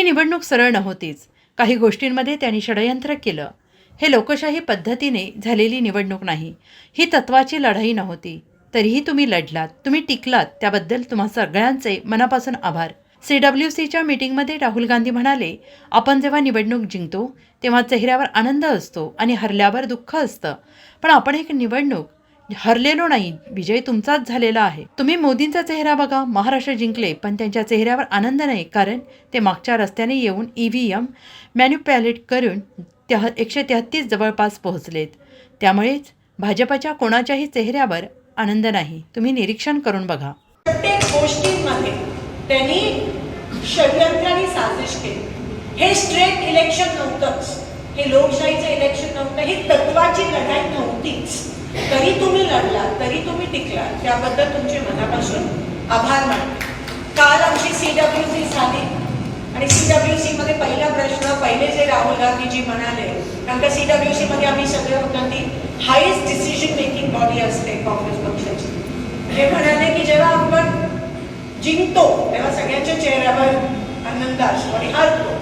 ही निवडणूक सरळ नव्हतीच. काही गोष्टींमध्ये त्यांनी षडयंत्र केलं. हे लोकशाही पद्धतीने झालेली निवडणूक नाही. ही तत्वाची लढाई नव्हती. तरीही तुम्ही लढलात. तुम्ही टिकलात. त्याबद्दल तुम्हा सगळ्यांचे मनापासून आभार. सी डब्ल्यू सीच्या मीटिंगमध्ये राहुल गांधी म्हणाले आपण जेव्हा निवडणूक जिंकतो तेव्हा चेहऱ्यावर आनंद असतो आणि हरल्यावर दुःख असतं. पण आपण एक निवडणूक हरलेलो नाही. विजय तुमचाच झालेला आहे. तुम्ही मोदींचा चेहरा बघा. महाराष्ट्र जिंकले पण त्यांच्या चेहऱ्यावर आनंद नाही कारण ते मागच्या रस्त्याने येऊन ई व्ही एम मॅन्युपॅलेट करून त्या एकशे तेहत्तीस जवळपास पोहोचलेत. त्यामुळेच भाजपच्या कोणाच्याही चेहऱ्यावर आनंद नाही. तुम्ही निरीक्षण करून बघा. प्रत्येक गोष्टींमध्ये त्यांनी साजिश केली. हे स्ट्रेट इलेक्शन नव्हतंच. हे लोकशाहीचं इलेक्शन नव्हतं. ही तत्वाची लढाई नव्हतीच. तरी तो लढला तरी तुम्ही टिकला त्याबद्दल तुमचे मनापासून आभार मानते. काल आमची सी डब्ल्यू सी झाली. आणि सी डब्ल्यू सी मध्ये पहिला प्रश्न पहिले जे राहुल गांधीजी म्हणाले कारण का सी डब्ल्यू सी मध्ये आम्ही सगळे होतो ती हायेस्ट डिसिजन मेकिंग बॉडी असते काँग्रेस पक्षाची. हे म्हणाले की जेव्हा आपण जिंकतो तेव्हा सगळ्यांच्या चेहऱ्यावर आनंद असतो आणि हरतो.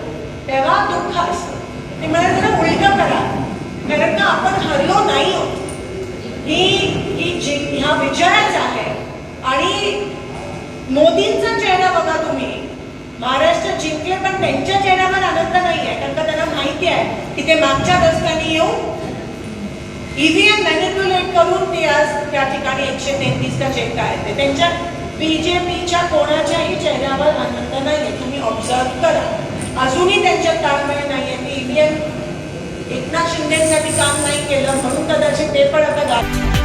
तेव्हा दुःख असतं. ते म्हणाले जरा उलट करा. कारण का आपण हरलो नाही ही जे ह्या विजयाच आहे. आणि मोदींचा चेहरा बघा तुम्ही. महाराष्ट्र जिंकले पण त्यांच्या चेहऱ्यावर आनंद नाही आहे कारण का त्यांना माहिती आहे की ते मागच्या रस्त्याने येऊन ईव्हीएम मॅनिप्युलेट करून ते आज त्या ठिकाणी एकशे तेहतीसचा चेक आहे. ते त्यांच्या बीजेपीच्या कोणाच्याही चेहऱ्यावर आनंद नाही आहे तुम्ही ऑब्झर्व करा. अजूनही त्यांच्यात ताळमेळ नाहीये. मी ईव्हीएम एकनाथ शिंदेसाठी काम नाही केलं म्हणून कदाचित ते पण आता गा